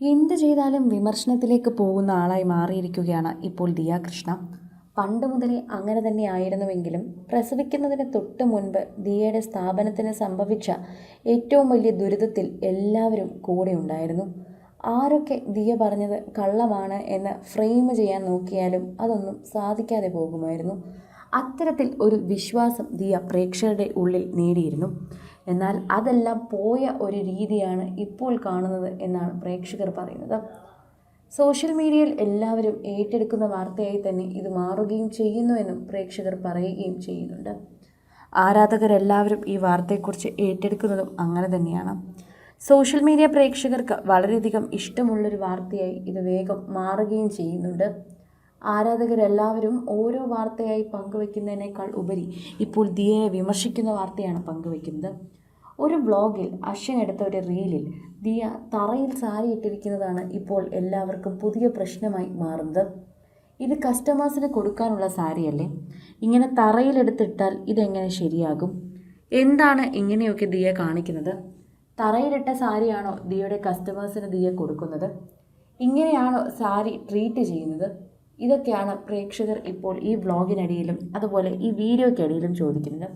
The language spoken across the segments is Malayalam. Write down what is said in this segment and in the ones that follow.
എന്ത് ചെയ്താലും വിമർശനത്തിലേക്ക് പോകുന്ന ആളായി മാറിയിരിക്കുകയാണ് ഇപ്പോൾ ദിയ കൃഷ്ണ പണ്ട് മുതലേ അങ്ങനെ തന്നെ ആയിരുന്നുവെങ്കിലും പ്രസവിക്കുന്നതിന് തൊട്ട് മുൻപ് ദിയയുടെ സ്ഥാപനത്തിന് സംഭവിച്ച ഏറ്റവും വലിയ ദുരിതത്തിൽ എല്ലാവരും കൂടെ ഉണ്ടായിരുന്നു. ആരൊക്കെ ദിയ പറഞ്ഞത് കള്ളമാണ് എന്ന് ഫ്രെയിം ചെയ്യാൻ നോക്കിയാലും അതൊന്നും സാധിക്കാതെ പോകുമായിരുന്നു. അത്തരത്തിൽ ഒരു വിശ്വാസം ദിയ പ്രേക്ഷകരുടെ ഉള്ളിൽ നേടിയിരുന്നു. എന്നാൽ അതെല്ലാം പോയ ഒരു രീതിയാണ് ഇപ്പോൾ കാണുന്നത് എന്നാണ് പ്രേക്ഷകർ പറയുന്നത്. സോഷ്യൽ മീഡിയയിൽ എല്ലാവരും ഏറ്റെടുക്കുന്ന വാർത്തയായി തന്നെ ഇത് മാറുകയും ചെയ്യുന്നു ചെയ്യുന്നുവെന്നും പ്രേക്ഷകർ പറയുകയും ചെയ്യുന്നുണ്ട്. ആരാധകരെല്ലാവരും ഈ വാർത്തയെക്കുറിച്ച് ഏറ്റെടുക്കുന്നതും അങ്ങനെ തന്നെയാണ്. സോഷ്യൽ മീഡിയ പ്രേക്ഷകർക്ക് വളരെയധികം ഇഷ്ടമുള്ളൊരു വാർത്തയായി ഇത് വേഗം മാറുകയും ചെയ്യുന്നുണ്ട്. ആരാധകരെല്ലാവരും ഓരോ വാർത്തയായി പങ്കുവെക്കുന്നതിനേക്കാൾ ഉപരി ഇപ്പോൾ ദിയയെ വിമർശിക്കുന്ന വാർത്തയാണ് പങ്കുവെക്കുന്നത്. ഒരു വ്ളോഗിൽ അശ്വൻ എടുത്ത ഒരു റീലിൽ ദിയ തറയിൽ സാരി ഇട്ടിരിക്കുന്നതാണ് ഇപ്പോൾ എല്ലാവർക്കും പുതിയ പ്രശ്നമായി മാറുന്നത്. ഇത് കസ്റ്റമേഴ്സിന് കൊടുക്കാനുള്ള സാരിയല്ലേ? ഇങ്ങനെ തറയിലെടുത്തിട്ടാൽ ഇതെങ്ങനെ ശരിയാകും? എന്താണ് ഇങ്ങനെയൊക്കെ ദിയ കാണിക്കുന്നത്? തറയിലിട്ട സാരിയാണോ ദിയയുടെ കസ്റ്റമേഴ്സിന് ദിയ കൊടുക്കുന്നത്? ഇങ്ങനെയാണോ സാരി ട്രീറ്റ് ചെയ്യുന്നത്? ഇതൊക്കെയാണ് പ്രേക്ഷകർ ഇപ്പോൾ ഈ വ്ളോഗിനടിയിലും അതുപോലെ ഈ വീഡിയോക്കിടയിലും ചോദിക്കുന്നത്.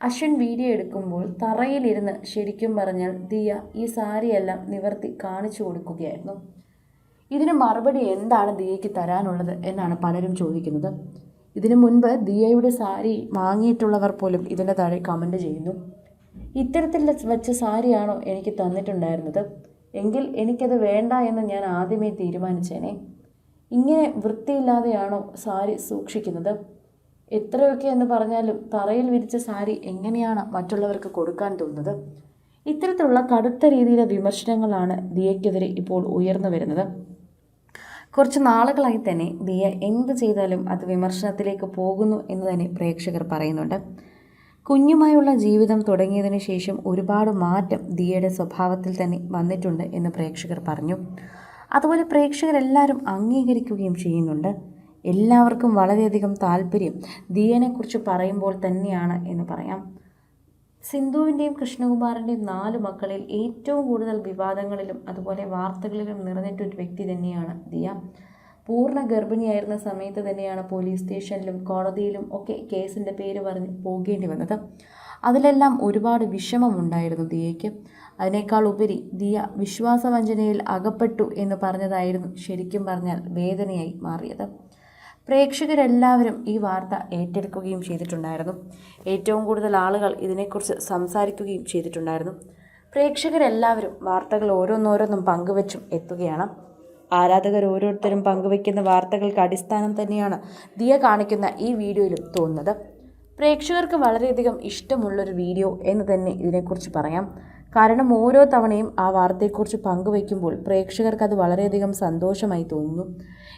അശ്വിൻ വീഡിയോ എടുക്കുമ്പോൾ തറയിലിരുന്ന് ശരിക്കും പറഞ്ഞാൽ ദിയ ഈ സാരിയെല്ലാം നിവർത്തി കാണിച്ചു കൊടുക്കുകയായിരുന്നു. ഇതിന് മറുപടി എന്താണ് ദിയയ്ക്ക് തരാനുള്ളത് എന്നാണ് പലരും ചോദിക്കുന്നത്. ഇതിനു മുൻപ് ദിയയുടെ സാരി വാങ്ങിയിട്ടുള്ളവർ പോലും ഇതിന്റെ താഴെ കമന്റ് ചെയ്യുന്നു. ഇത്തരത്തിൽ വെച്ച സാരിയാണോ എനിക്ക് തന്നിട്ടുണ്ടായിരുന്നത്? എങ്കിൽ എനിക്കത് വേണ്ട എന്ന് ഞാൻ ആദ്യമേ തീരുമാനിച്ചേനെ. ഇങ്ങനെ വൃത്തിയില്ലാതെയാണോ സാരി സൂക്ഷിക്കുന്നത്? എത്രയൊക്കെ എന്ന് പറഞ്ഞാലും തറയിൽ വിരിച്ച സാരി എങ്ങനെയാണ് മറ്റുള്ളവർക്ക് കൊടുക്കാൻ തോന്നുന്നത്? ഇത്തരത്തിലുള്ള കടുത്ത രീതിയിലെ വിമർശനങ്ങളാണ് ദിയയ്ക്കെതിരെ ഇപ്പോൾ ഉയർന്നു വരുന്നത്. കുറച്ച് നാളുകളായി തന്നെ ദിയ എന്ത് ചെയ്താലും അത് വിമർശനത്തിലേക്ക് പോകുന്നു എന്ന് തന്നെ പ്രേക്ഷകർ പറയുന്നുണ്ട്. കുഞ്ഞുമായുള്ള ജീവിതം തുടങ്ങിയതിന് ശേഷം ഒരുപാട് മാറ്റം ദിയയുടെ സ്വഭാവത്തിൽ തന്നെ വന്നിട്ടുണ്ട് എന്ന് പ്രേക്ഷകർ പറഞ്ഞു. അതുപോലെ പ്രേക്ഷകരെല്ലാവരും അംഗീകരിക്കുകയും ചെയ്യുന്നുണ്ട്. എല്ലാവർക്കും വളരെയധികം താല്പര്യം. ദിയനെക്കുറിച്ച് പറയുമ്പോൾ തന്നെയാണ് എന്ന് പറയാം. സിന്ധുവിന്റെയും കൃഷ്ണകുമാറിന്റെയും നാല് മക്കളിൽ ഏറ്റവും കൂടുതൽ വിവാദങ്ങളിലും അതുപോലെ വാർത്തകളിലും നിറഞ്ഞിട്ടൊരു വ്യക്തി തന്നെയാണ് ദിയ. പൂർണ ഗർഭിണിയായിരുന്ന സമയത്ത് തന്നെയാണ് പോലീസ് സ്റ്റേഷനിലും കോടതിയിലും ഒക്കെ കേസിന്റെ പേര് പറഞ്ഞ് പോകേണ്ടി വന്നത്. അതിലെല്ലാം ഒരുപാട് വിഷമമുണ്ടായിരുന്നു ദിയയ്ക്ക്. അതിനേക്കാൾ ഉപരി ദിയ വിശ്വാസവഞ്ചനയിൽ അകപ്പെട്ടു എന്ന് പറഞ്ഞതായിരുന്നു ശരിക്കും പറഞ്ഞാൽ വേദനയായി മാറിയത്. പ്രേക്ഷകരെല്ലാവരും ഈ വാർത്ത ഏറ്റെടുക്കുകയും ചെയ്തിട്ടുണ്ടായിരുന്നു. ഏറ്റവും കൂടുതൽ ആളുകൾ ഇതിനെക്കുറിച്ച് സംസാരിക്കുകയും ചെയ്തിട്ടുണ്ടായിരുന്നു. പ്രേക്ഷകരെല്ലാവരും വാർത്തകൾ ഓരോന്നോരോന്നും പങ്കുവച്ചും എത്തുകയാണ്. ആരാധകർ ഓരോരുത്തരും പങ്കുവയ്ക്കുന്ന വാർത്തകൾക്ക് അടിസ്ഥാനം തന്നെയാണ് ദിയ കാണിക്കുന്ന ഈ വീഡിയോയിലും തോന്നുന്നത്. പ്രേക്ഷകർക്ക് വളരെയധികം ഇഷ്ടമുള്ളൊരു വീഡിയോ എന്ന് തന്നെ ഇതിനെക്കുറിച്ച് പറയാം. കാരണം ഓരോ തവണയും ആ വാർത്തയെക്കുറിച്ച് പങ്കുവയ്ക്കുമ്പോൾ പ്രേക്ഷകർക്ക് അത് വളരെയധികം സന്തോഷമായി തോന്നുന്നു.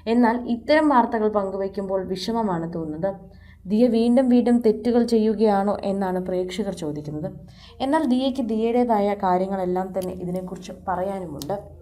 എന്നാൽ ഇത്തരം വാർത്തകൾ പങ്കുവയ്ക്കുമ്പോൾ വിഷമമാണ് തോന്നുന്നത്. ദിയ വീണ്ടും വീണ്ടും തെറ്റുകൾ ചെയ്യുകയാണോ എന്നാണ് പ്രേക്ഷകർ ചോദിക്കുന്നത്. എന്നാൽ ദിയയ്ക്ക് ദിയയുടേതായ കാര്യങ്ങളെല്ലാം തന്നെ ഇതിനെക്കുറിച്ച് പറയാനുമുണ്ട്.